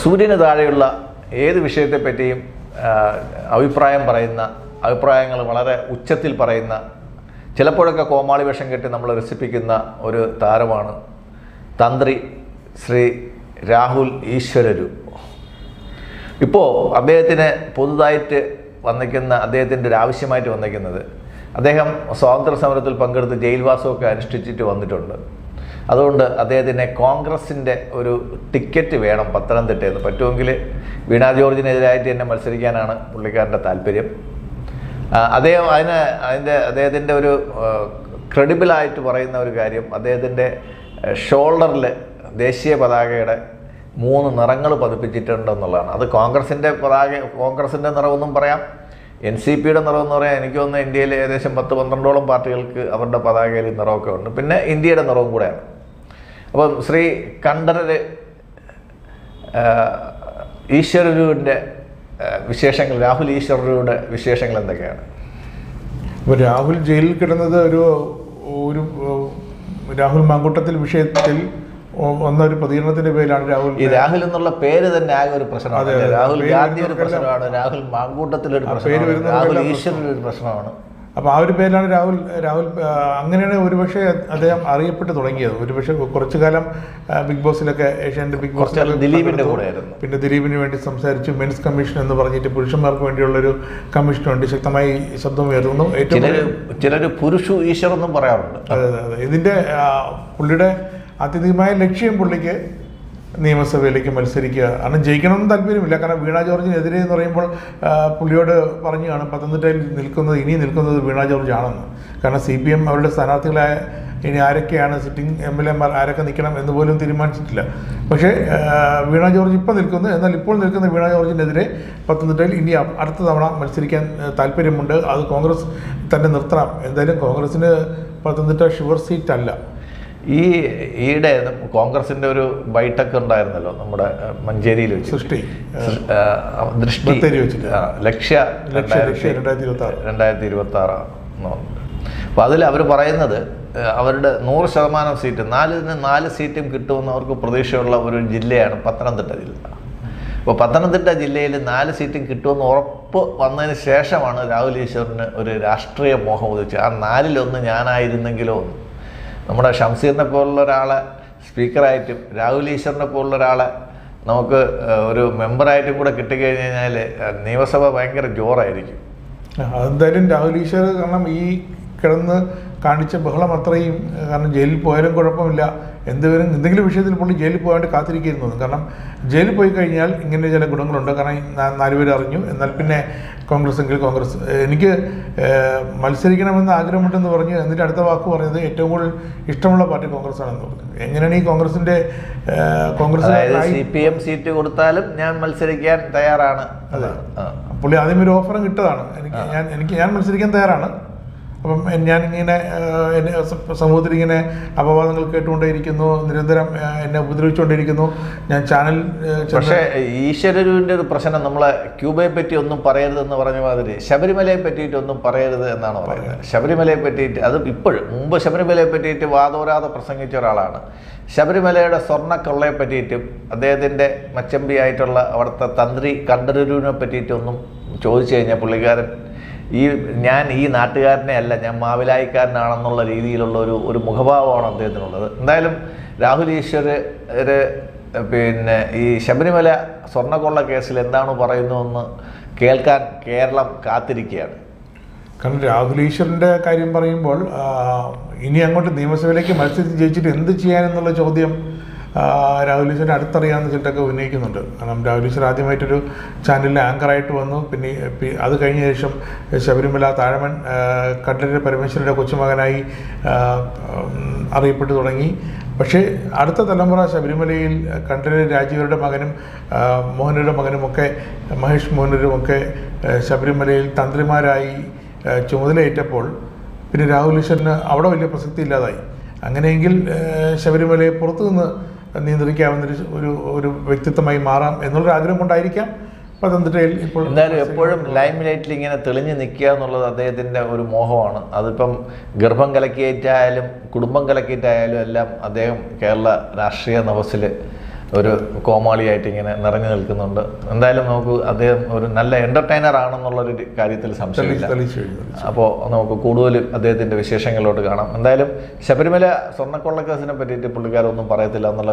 സൂര്യന് താഴെയുള്ള ഏത് വിഷയത്തെപ്പറ്റിയും അഭിപ്രായം പറയുന്ന അഭിപ്രായങ്ങൾ വളരെ ഉച്ചത്തിൽ പറയുന്ന ചിലപ്പോഴൊക്കെ കോമാളി വേഷം കെട്ടി നമ്മൾ രസിപ്പിക്കുന്ന ഒരു താരമാണ് തന്ത്രി ശ്രീ രാഹുൽ ഈശ്വരരു. ഇപ്പോൾ അദ്ദേഹത്തിന് പുതുതായിട്ട് വന്നിരിക്കുന്ന അദ്ദേഹത്തിന്റെ ഒരു ആവശ്യമായിട്ട് വന്നിരിക്കുന്നത് അദ്ദേഹം സ്വാതന്ത്ര്യ സമരത്തിൽ പങ്കെടുത്ത് ജയിൽവാസമൊക്കെ അനുഷ്ഠിച്ചിട്ട് വന്നിട്ടുണ്ട്. അതുകൊണ്ട് അദ്ദേഹത്തിന് കോൺഗ്രസിന്റെ ഒരു ടിക്കറ്റ് വേണം പത്തനംതിട്ടയിൽ നിന്ന്. പറ്റുമെങ്കിൽ വീണാ ജോർജിനെതിരായിട്ട് തന്നെ മത്സരിക്കാനാണ് പുള്ളിക്കാരന്റെ താല്പര്യം. അദ്ദേഹം അതിന് അതിന്റെ അദ്ദേഹത്തിന്റെ ഒരു ക്രെഡിബിളായിട്ട് പറയുന്ന ഒരു കാര്യം അദ്ദേഹത്തിന്റെ ഷോൾഡറിൽ ദേശീയ പതാകയുടെ മൂന്ന് നിറങ്ങൾ പതിപ്പിച്ചിട്ടുണ്ടെന്നുള്ളതാണ്. അത് കോൺഗ്രസിന്റെ പതാക കോൺഗ്രസിന്റെ നിറമെന്നും പറയാം. എൻ സി പിയുടെ നിറമെന്ന് പറയാം. എനിക്ക് തോന്നുന്നു ഇന്ത്യയിൽ ഏകദേശം പത്ത് പന്ത്രണ്ടോളം പാർട്ടികൾക്ക് അവരുടെ പതാകയിൽ നിറമൊക്കെ ഉണ്ട്. പിന്നെ ഇന്ത്യയുടെ നിറവും കൂടെയാണ്. അപ്പം ശ്രീ കണ്ഠരര് ഈശ്വരരുടെ വിശേഷങ്ങൾ രാഹുൽ ഈശ്വരരുടെ വിശേഷങ്ങൾ എന്തൊക്കെയാണ്? ഇപ്പോൾ രാഹുൽ ജയിലിൽ കിടന്നത് ഒരു ഒരു രാഹുൽ മാങ്കൂട്ടത്തിൽ വിഷയത്തിൽ വന്ന ഒരു പ്രതികരണത്തിന്റെ പേരാണ് രാഹുൽ ഈ രാഹുൽ എന്നുള്ള പേര് തന്നെ ആകെ ഒരു പ്രശ്നമാണ്. രാഹുൽ ഗാന്ധി ഒരു പ്രശ്നമാണ് രാഹുൽ മാങ്കൂട്ടത്തിലൊരു ഒരു പ്രശ്നമാണ് രാഹുൽ ഈശ്വരൻ ഒരു പ്രശ്നമാണ്. അപ്പോൾ ആ ഒരു പേരിലാണ് രാഹുൽ രാഹുൽ അങ്ങനെയാണ് ഒരുപക്ഷെ അദ്ദേഹം അറിയപ്പെട്ട് തുടങ്ങിയത്. ഒരുപക്ഷെ കുറച്ചു കാലം ബിഗ് ബോസിലൊക്കെ ഏഷ്യാന്റെ ബിഗ് ബോസ് ദിലീപിന്റെ. കൂടെയായിരുന്നു. പിന്നെ ദിലീപിന് വേണ്ടി സംസാരിച്ചു. മെൻസ് കമ്മീഷൻ എന്ന് പറഞ്ഞിട്ട് പുരുഷന്മാർക്ക് വേണ്ടിയുള്ളൊരു കമ്മീഷനുണ്ട് ശക്തമായി ശക്തമായി ഉയർന്നു ഏറ്റവും ചിലർ പുരുഷ ഈശ്വർ എന്നും പറയാറുണ്ട്. അതെ അതെ അതെ. ഇതിന്റെ പുള്ളിയുടെ ആത്യന്തികമായ ലക്ഷ്യം പുള്ളിക്ക് നിയമസഭയിലേക്ക് മത്സരിക്കുക. കാരണം ജയിക്കണമെന്ന് താല്പര്യമില്ല. കാരണം വീണ ജോർജിനെതിരെ എന്ന് പറയുമ്പോൾ പുള്ളിയോട് പറഞ്ഞു പത്തനംതിട്ടയിൽ നിൽക്കുന്നത് ഇനി നിൽക്കുന്നത് വീണ ജോർജ് ആണെന്ന് കാരണം സി പി എം അവരുടെ സ്ഥാനാർത്ഥികളായ ഇനി ആരൊക്കെയാണ് സിറ്റിംഗ് എം എൽ എമാർ ആരൊക്കെ നിൽക്കണം എന്ന് പോലും തീരുമാനിച്ചിട്ടില്ല. പക്ഷേ വീണാ ജോർജ് ഇപ്പോൾ നിൽക്കുന്നു. എന്നാൽ ഇപ്പോൾ നിൽക്കുന്ന വീണ ജോർജിനെതിരെ പത്തനംതിട്ടയിൽ ഇനി അടുത്ത തവണ മത്സരിക്കാൻ താല്പര്യമുണ്ട്. അത് കോൺഗ്രസ് തന്നെ നിർത്തണം. എന്തായാലും കോൺഗ്രസിന് പത്തനംതിട്ട ഷുവർ സീറ്റ് അല്ല ഈ ഈയിടെ കോൺഗ്രസിന്റെ ഒരു ബൈട്ടൊക്കെ ഉണ്ടായിരുന്നല്ലോ നമ്മുടെ മഞ്ചേരിയിൽ വെച്ച് സൃഷ്ടി. ദൃഷ്ടി. ലക്ഷ്യ രണ്ടായിരത്തി ഇരുപത്തി ആറാണ് അപ്പോൾ അതിൽ അവർ പറയുന്നത് അവരുടെ നൂറ് ശതമാനം സീറ്റ് നാലിൽ നിന്ന് നാല് സീറ്റും കിട്ടുമെന്ന് അവർക്ക് പ്രതീക്ഷയുള്ള ഒരു ജില്ലയാണ് പത്തനംതിട്ട ജില്ല. അപ്പോൾ പത്തനംതിട്ട ജില്ലയിൽ നാല് സീറ്റും കിട്ടുമെന്ന് ഉറപ്പ് വന്നതിന് ശേഷമാണ് രാഹുൽ ഈശ്വറിന് ഒരു രാഷ്ട്രീയ മോഹം ഉദിച്ചത്. ആ നാലിലൊന്ന് ഞാനായിരുന്നെങ്കിലോ എന്ന്. നമ്മുടെ ഷംസീറിനെ പോലുള്ള ഒരാളെ സ്പീക്കറായിട്ടും രാഹുൽ ഈശ്വറിനെ പോലുള്ള ഒരാളെ നമുക്ക് ഒരു മെമ്പറായിട്ടും കൂടെ കിട്ടിക്കഴിഞ്ഞ് കഴിഞ്ഞാൽ നിയമസഭ ഭയങ്കര ജോറായിരിക്കും. എന്തായാലും രാഹുൽ ഈശ്വർ കാരണം ഈ കിടന്ന് കാണിച്ച ബഹളം അത്രയും കാരണം ജയിലിൽ പോയാലും കുഴപ്പമില്ല. എന്തെങ്കിലും എന്തെങ്കിലും വിഷയത്തിൽ പുള്ളി ജയിലിൽ പോകാണ്ട് കാത്തിരിക്കുന്നു. കാരണം ജയിലിൽ പോയി കഴിഞ്ഞാൽ ഇങ്ങനെ ചില ഗുണങ്ങളുണ്ട്. കാരണം നാലുപേർ അറിഞ്ഞു. എന്നാൽ പിന്നെ കോൺഗ്രസ് എങ്കിൽ കോൺഗ്രസ്. എനിക്ക് മത്സരിക്കണമെന്ന് ആഗ്രഹമുണ്ടെന്ന് പറഞ്ഞു എന്നിട്ട് അടുത്ത വാക്ക് പറഞ്ഞത് ഏറ്റവും കൂടുതൽ ഇഷ്ടമുള്ള പാർട്ടി കോൺഗ്രസ് ആണെന്ന് പറഞ്ഞു. എങ്ങനെയാണ് ഈ കോൺഗ്രസിന്റെ Congress C P M seat കൊടുത്താലും ഞാൻ മത്സരിക്കാൻ തയ്യാറാണ്. അതെ. പുള്ളി ആദ്യം ഒരു ഓഫറും കിട്ടതാണ് എനിക്ക് ഞാൻ എനിക്ക് ഞാൻ മത്സരിക്കാൻ തയ്യാറാണ്. അപ്പം ഞാനിങ്ങനെ ഇങ്ങനെ എന്നെ സമൂഹത്തിൽ ഇങ്ങനെ അപവാദങ്ങൾ കേട്ടുകൊണ്ടേയിരിക്കുന്നു നിരന്തരം എന്നെ ഉപദ്രവിച്ചുകൊണ്ടിരിക്കുന്നു ഞാൻ ചാനൽ പക്ഷേ ഈശ്വരരുവിന്റെ ഒരു പ്രശ്നം നമ്മളെ ക്യൂബയെ പറ്റി ഒന്നും പറയരുതെന്ന് പറഞ്ഞ മാതിരി ശബരിമലയെ പറ്റിയിട്ട് ഒന്നും പറയരുത് എന്നാണ് പറയുന്നത്. ശബരിമലയെ പറ്റിയിട്ട് അത് ഇപ്പോഴും മുമ്പ് ശബരിമലയെ പറ്റിയിട്ട് വാദോരാതെ പ്രസംഗിച്ച ഒരാളാണ്. ശബരിമലയുടെ സ്വർണക്കൊള്ളയെ പറ്റിയിട്ടും അദ്ദേഹത്തിന്റെ മച്ചമ്പിയായിട്ടുള്ള അവിടുത്തെ തന്ത്രി കണ്ഠരൂരിനെ പറ്റിയിട്ടൊന്നും ചോദിച്ചു കഴിഞ്ഞാൽ പുള്ളിക്കാരൻ ഈ ഞാൻ ഈ നാട്ടുകാരനെ അല്ല ഞാൻ മാവിലായിക്കാരനാണെന്നുള്ള രീതിയിലുള്ള ഒരു ഒരു മുഖഭാവമാണ് അദ്ദേഹത്തിനുള്ളത്. എന്തായാലും രാഹുൽ ഈശ്വർ പിന്നെ ഈ ശബരിമല സ്വർണക്കൊള്ള കേസിൽ എന്താണ് പറയുന്നതെന്ന് കേൾക്കാൻ കേരളം കാത്തിരിക്കുകയാണ്. കാരണം രാഹുൽ ഈശ്വറിന്റെ കാര്യം പറയുമ്പോൾ ഇനി അങ്ങോട്ട് നിയമസഭയിലേക്ക് മത്സരിച്ച് ജയിച്ചിട്ട് എന്ത് ചെയ്യാനെന്നുള്ള ചോദ്യം രാഹുൽ ഈശ്വരൻ അടുത്തറിയാവുന്ന ചിലരൊക്കെ ഉന്നയിക്കുന്നുണ്ട്. കാരണം രാഹുൽ ഈശ്വർ ആദ്യമായിട്ടൊരു ചാനലിലെ ആങ്കറായിട്ട് വന്നു. പിന്നെ അത് കഴിഞ്ഞ ശേഷം ശബരിമല താഴമൻ കണ്ഠര പരമേശ്വരന്റെ കൊച്ചുമകനായി അറിയപ്പെട്ടു തുടങ്ങി. പക്ഷേ അടുത്ത തലമുറ ശബരിമലയിൽ കണ്ഠരര് രാജീവരുടെ മകനും മോഹനരുടെ മകനുമൊക്കെ മഹേഷ് മോഹനരുമൊക്കെ ശബരിമലയിൽ തന്ത്രിമാരായി ചുമതലയേറ്റപ്പോൾ പിന്നെ രാഹുൽ ഈശ്വറിന് അവിടെ വലിയ പ്രസക്തി ഇല്ലാതായി. അങ്ങനെയെങ്കിൽ ശബരിമലയെ പുറത്തു നിയന്ത്രിക്കാവുന്ന ഒരു- ഒരു വ്യക്തിത്വമായി മാറാം എന്നുള്ളൊരു ആഗ്രഹം കൊണ്ടായിരിക്കാം പത്തനംതിട്ടയിൽ ഇപ്പോൾ എന്തായാലും എപ്പോഴും ലൈം ലൈറ്റിൽ ഇങ്ങനെ തെളിഞ്ഞു നിൽക്കുക എന്നുള്ളത് അദ്ദേഹത്തിന്റെ ഒരു മോഹമാണ്. അതിപ്പം ഗർഭം കലക്കിയേറ്റായാലും കുടുംബം കലക്കിയിട്ടായാലും എല്ലാം അദ്ദേഹം കേരള രാഷ്ട്രീയ നവസിൽ ഒരു കോമാളിയായിട്ട് ഇങ്ങനെ നിറഞ്ഞു നിൽക്കുന്നുണ്ട്. എന്തായാലും നമുക്ക് അദ്ദേഹം ഒരു നല്ല എന്റർടൈനർ ആണെന്നുള്ളൊരു കാര്യത്തിൽ സംശയമില്ല. അപ്പോൾ നമുക്ക് കൂടുതൽ അദ്ദേഹത്തിന്റെ വിശേഷങ്ങളിലോട്ട് കാണാം. എന്തായാലും ശബരിമല സ്വർണക്കൊള്ളക്കേസിനെ പറ്റിയിട്ട് പുള്ളിക്കാരൊന്നും പറയത്തില്ല എന്നുള്ള